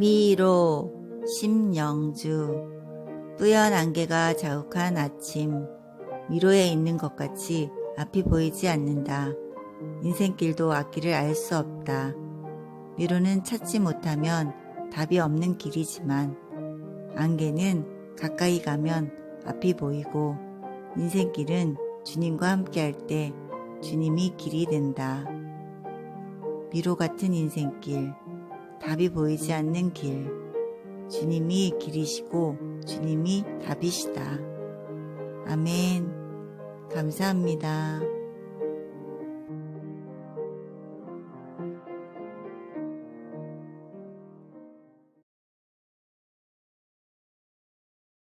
미로 심영주 뿌연 안개가 자욱한 아침 미로에 있는 것 같이 앞이 보이지 않는다. 인생길도 앞길을 알 수 없다. 미로는 찾지 못하면 답이 없는 길이지만 안개는 가까이 가면 앞이 보이고 인생길은 주님과 함께 할 때 주님이 길이 된다. 미로 같은 인생길, 답이 보이지 않는 길, 주님이 길이시고 주님이 답이시다. 아멘. 감사합니다.